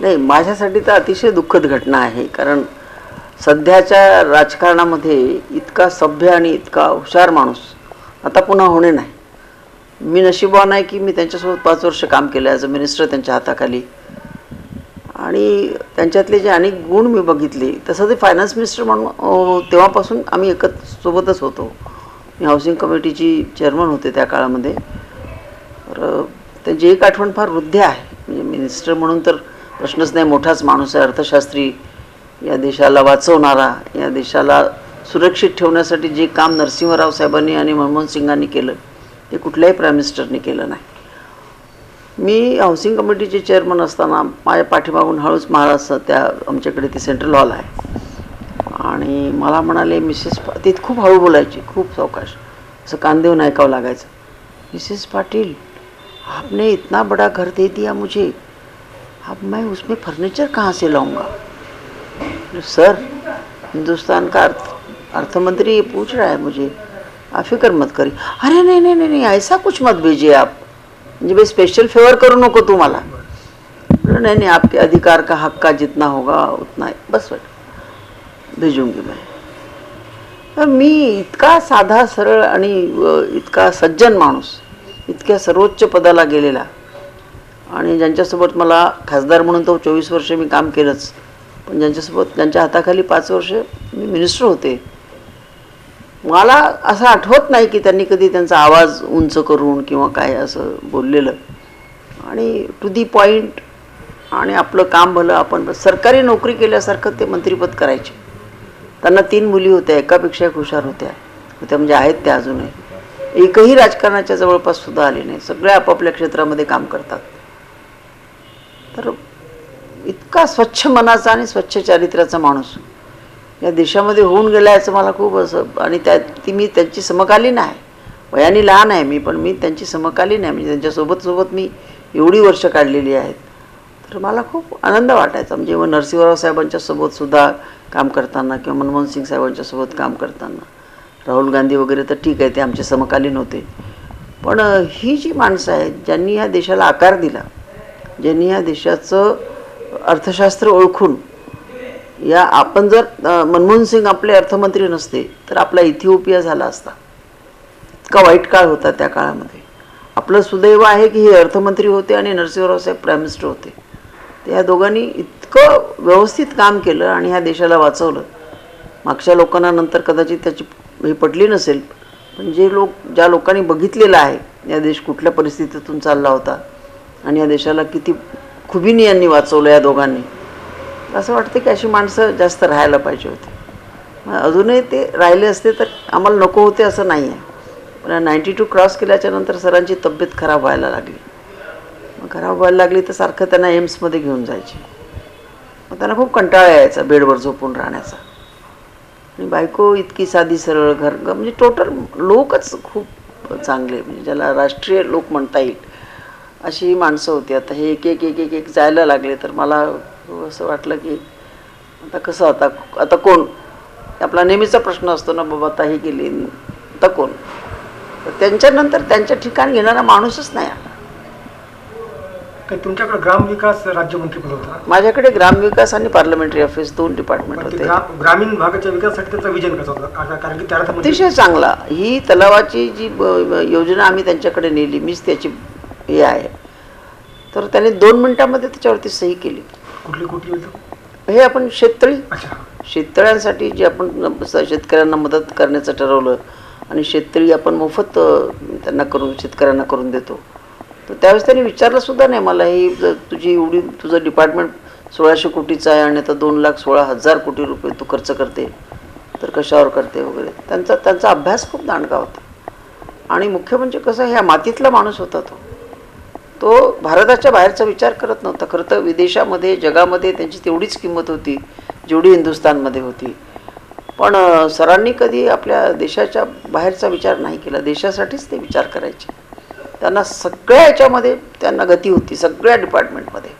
नाही माझ्यासाठी तर अतिशय दुःखद घटना आहे कारण सध्याच्या राजकारणामध्ये इतका सभ्य आणि इतका हुशार माणूस आता पुन्हा होणे नाही. मी नशिबवान आहे की मी त्यांच्यासोबत पाच वर्ष काम केलं ॲज अ मिनिस्टर त्यांच्या हाताखाली. आणि त्यांच्यातले जे अनेक गुण मी बघितले तसं ते फायनान्स मिनिस्टर म्हणून तेव्हापासून आम्ही एकत सोबतच होतो. मी हाऊसिंग कमिटीची चेअरमन होते त्या काळामध्ये. तर त्यांची एक आठवण फार वृद्ध आहे. म्हणजे मिनिस्टर म्हणून तर प्रश्नच नाही मोठाच माणूस आहे. अर्थशास्त्री या देशाला वाचवणारा या देशाला सुरक्षित ठेवण्यासाठी जे काम नरसिंहराव साहेबांनी आणि मनमोहन सिंगांनी केलं ते कुठल्याही प्राईम मिनिस्टरने केलं नाही. मी हाऊसिंग कमिटीचे चेअरमन असताना माझ्या पाठीमागून हळूच महाराष्ट्र त्या आमच्याकडे ते सेंट्रल हॉल आहे. आणि मला म्हणाले मिसेस पा ती खूप हळू बोलायची खूप सावकाश असं कान देऊन ऐकावं लागायचं. मिसेस पाटील आपने इतना बड़ा घर दे दिया मुझे. अब मैं उसमें फर्नीचर कहाँ से लाऊंगा? सर हिंदुस्तान का अर्थ अर्थमंत्री ये पूछ रहा है मुझे। आप फिक्र मत करिए। अरे नहीं नहीं नहीं नहीं ऐसा कुछ मत भेजिए आप। म्हणजे भाई स्पेशल फेवर करू नको तुम्हाला नहीं नहीं आपके अधिकार का हक का जितना होगा उतना है। बस बेटा भेजूंगी मैं। तर मी इतका साधा सरळ आणि इतका सज्जन माणूस इतक्या सर्वोच्च पदाला गेलेला आणि ज्यांच्यासोबत मला खासदार म्हणून तो चोवीस वर्ष मी काम केलंच. पण ज्यांच्यासोबत ज्यांच्या हाताखाली पाच वर्ष मी मिनिस्टर होते. मला असं आठवत नाही की त्यांनी कधी त्यांचा आवाज उंच करून किंवा काय असं बोललेलं. आणि टू दी पॉईंट आणि आपलं काम भलं आपण सरकारी नोकरी केल्यासारखं ते मंत्रिपद करायचे. त्यांना तीन मुली होत्या एकापेक्षा एक हुशार होत्या. होत्या म्हणजे आहेत त्या अजूनही. एकही राजकारणाच्या जवळपास सुद्धा आले नाही. सगळे आपापल्या क्षेत्रामध्ये काम करतात. तर इतका स्वच्छ मनाचा आणि स्वच्छ चारित्र्याचा माणूस. या देशामध्ये होऊन गेला याचं मला खूप असं आणि त्या ती मी त्यांची समकालीन आहे. वयाने लहान आहे मी पण मी त्यांची समकालीन आहे. म्हणजे त्यांच्यासोबत सोबत मी एवढी वर्ष काढलेली आहेत. तर मला खूप आनंद वाटायचा. म्हणजे मग नरसिंहराव साहेबांच्या सुद्धा काम करताना किंवा मनमोहन सिंग साहेबांच्यासोबत काम करताना. राहुल गांधी वगैरे तर ठीक आहे ते आमचे समकालीन होते. पण ही जी माणसं आहेत ज्यांनी ह्या देशाला आकार दिला ज्यांनी या देशाचं अर्थशास्त्र ओळखून या आपण जर मनमोहन सिंग आपले अर्थमंत्री नसते तर आपला इथिओपिया झाला असता. इतका वाईट काळ होता त्या काळामध्ये. आपलं सुदैव आहे की हे अर्थमंत्री होते आणि नरसिंहराव साहेब प्राईम मिनिस्टर होते. तर या दोघांनी इतकं व्यवस्थित काम केलं आणि ह्या देशाला वाचवलं. मागच्या लोकांना नंतर कदाचित त्याची हे पटली नसेल पण जे लोक ज्या लोकांनी बघितलेलं आहे या देश कुठल्या परिस्थितीतून चालला होता आणि या देशाला किती खुबीने यांनी वाचवलं या दोघांनी. असं वाटतं की अशी माणसं जास्त राहायला पाहिजे होती. मग अजूनही ते राहिले असते तर आम्हाला नको होते असं नाही आहे पण नाईन्टी टू क्रॉस केल्याच्यानंतर सरांची तब्येत खराब व्हायला लागली. मग खराब व्हायला लागली तर सारखं त्यांना एम्समध्ये घेऊन जायचे. मग त्यांना खूप कंटाळा यायचा बेडवर झोपून राहण्याचा. आणि बायको इतकी साधी सरळ घर म्हणजे टोटल लोकच खूप चांगले म्हणजे ज्याला राष्ट्रीय लोक म्हणता येईल. अशी माणसं होती. आता हे एक एक एक एक एक जायला लागले तर मला असं वाटलं की आता कसं आता आता कोण? आपला नेहमीचा प्रश्न असतो ना बाबा आता ही गेली आता कोण? तर त्यांच्यानंतर त्यांच्या ठिकाणी घेणारा माणूसच नाही आला तुमच्याकडे ग्रामविकास राज्यमंत्रीपद होतं? माझ्याकडे ग्रामविकास आणि पार्लमेंटरी अफेअर्स दोन डिपार्टमेंट होते. ग्रा- ग्रामीण भागाच्या विकासासाठी त्याचा विजन कसं होतं? कारण- की अतिशय चांगला. ही तलावाची जी योजना आम्ही त्यांच्याकडे नेली. मीच त्याची हे आहे. तर त्याने दोन मिनिटामध्ये त्याच्यावरती सही केली. कुठली कुठली हे आपण शेततळी. शेततळ्यांसाठी जे आपण शेतकऱ्यांना मदत करण्याचं ठरवलं आणि शेततळी आपण मोफत त्यांना करून शेतकऱ्यांना करून देतो. तर त्यावेळेस त्यांनी विचारलं सुद्धा नाही मला ही तुझी एवढी तुझं डिपार्टमेंट सोळाशे कोटीचं आहे आणि आता दोन लाख सोळा हजार कोटी रुपये तू खर्च करते तर कशावर करते वगैरे? त्यांचा त्यांचा अभ्यास खूप दांडगा होता. आणि मुख्य म्हणजे कसं ह्या मातीतला माणूस होता तो. तो भारताच्या बाहेरचा विचार करत नव्हता. खरं तर विदेशामध्ये जगामध्ये त्यांची तेवढीच किंमत होती जेवढी हिंदुस्थानमध्ये होती. पण सरांनी कधी आपल्या देशाच्या बाहेरचा विचार नाही केला. देशासाठीच ते विचार करायचे. त्यांना सगळ्या याच्यामध्ये त्यांना गती होती सगळ्या डिपार्टमेंटमध्ये.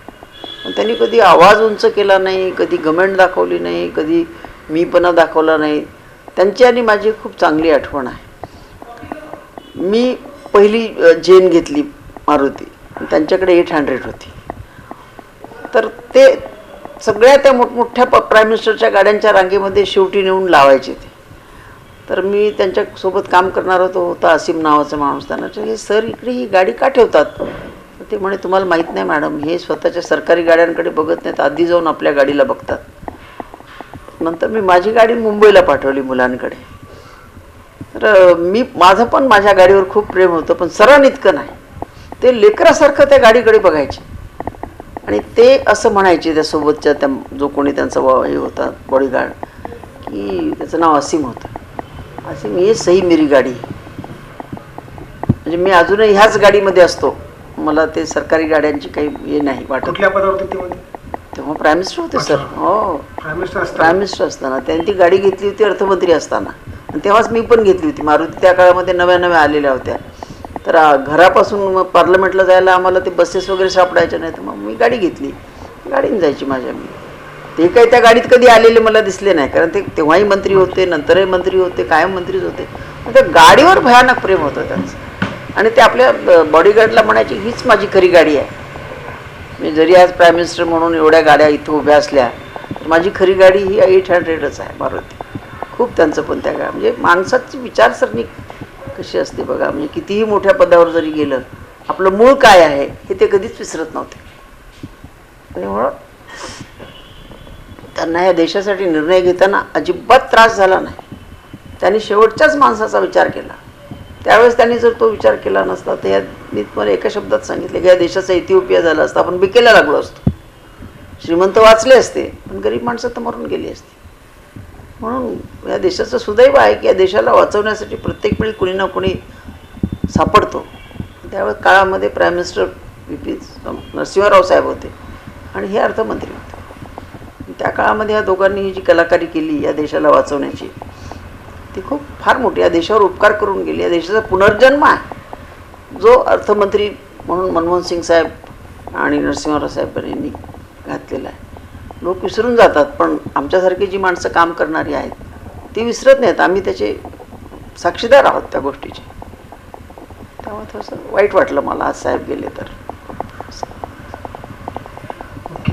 पण त्यांनी कधी आवाज उंच केला नाही कधी गमेंट दाखवली नाही कधी मीपणा दाखवला नाही. त्यांची आणि माझी खूप चांगली आठवण आहे. मी पहिली जेन घेतली मारुती. त्यांच्याकडे एट हंड्रेड होती. तर ते सगळ्या त्या मोठमोठ्या प प्राईम मिनिस्टरच्या गाड्यांच्या रांगेमध्ये शेवटी नेऊन लावायचे ते. तर मी त्यांच्यासोबत काम करणारा तो होता असीम नावाचा माणूस. त्यांना हे सर इकडे ही गाडी का ठेवतात? ते म्हणे तुम्हाला माहीत नाही मॅडम. हे स्वतःच्या सरकारी गाड्यांकडे बघत नाहीत. आधी जाऊन आपल्या गाडीला बघतात. नंतर मी माझी गाडी मुंबईला पाठवली मुलांकडे. तर मी माझं पण माझ्या गाडीवर खूप प्रेम होतं पण सरण इतकं नाही. ते लेकरासारखं त्या गाडीकडे बघायचे. आणि ते असं म्हणायचे त्या सोबतच्या त्या जो कोणी त्यांचा हे होता बॉडीगार्ड की त्याचं नाव असीम होतं. असीम ये सही मेरी गाडी. म्हणजे मी अजूनही ह्याच गाडीमध्ये असतो. मला ते सरकारी गाड्यांची काही हे नाही वाटत. तेव्हा प्राईम मिनिस्टर होते सर. हो. प्राईम मिनिस्टर असताना? प्राईम मिनिस्टर असताना. त्यांनी ती गाडी घेतली होती अर्थमंत्री असताना. आणि तेव्हाच मी पण घेतली होती. मारुती त्या काळामध्ये नव्या नव्या आलेल्या होत्या. तर घरापासून पार्लमेंटला जायला आम्हाला ते बसेस वगैरे सापडायच्या नाही तर मग मी गाडी घेतली. गाडीने जायची माझ्या मी. ते काही त्या गाडीत कधी आलेले मला दिसले नाही. कारण ते तेव्हाही मंत्री होते नंतरही मंत्री होते कायम मंत्रीच होते. त्या गाडीवर भयानक प्रेम होतं त्यांचं. आणि ते आपल्या बॉडीगार्डला म्हणायची हीच माझी खरी गाडी आहे. मी जरी आज प्राईम मिनिस्टर म्हणून एवढ्या गाड्या इथं उभ्या असल्या माझी खरी गाडी ही एट हंड्रेडच आहे मारुती. खूप त्यांचं पण त्या गा म्हणजे माणसाची विचारसरणी कशी असते बघा. म्हणजे कितीही मोठ्या पदावर जरी गेलं आपलं मूळ काय आहे हे ते कधीच विसरत नव्हते. त्यामुळं त्यांना या देशासाठी निर्णय घेताना अजिबात त्रास झाला नाही. त्यांनी शेवटच्याच माणसाचा विचार केला. त्यावेळेस त्यांनी जर तो विचार केला नसता तर या मी तुम्हाला एका शब्दात सांगितले की या देशाचा इतिओपिया झाला असता आपण बिकेला लागलो असतो. श्रीमंत वाचले असते पण गरीब माणसं तर मरून गेली असती. म्हणून या देशाचं सुदैव आहे की या देशाला वाचवण्यासाठी प्रत्येक वेळी कुणी ना कुणी सापडतो. त्यावेळेस काळामध्ये prime minister V P Narasimharao साहेब होते आणि हे अर्थमंत्री होते. त्या काळामध्ये या दोघांनी ही जी कलाकारी केली या देशाला वाचवण्याची ती खूप फार मोठी या देशावर उपकार करून गेली. या देशाचा पुनर्जन्म आहे. जो अर्थमंत्री म्हणून मनमोहन सिंग साहेब आणि नरसिंहराव साहेब यांनी घातलेला आहे. लोक विसरून जातात पण आमच्यासारखी जी माणसं काम करणारी आहेत ती विसरत नाहीत. आम्ही त्याचे साक्षीदार आहोत त्या गोष्टीचे. त्यामुळे थोडंसं वाईट वाटलं मला आज साहेब गेले तर.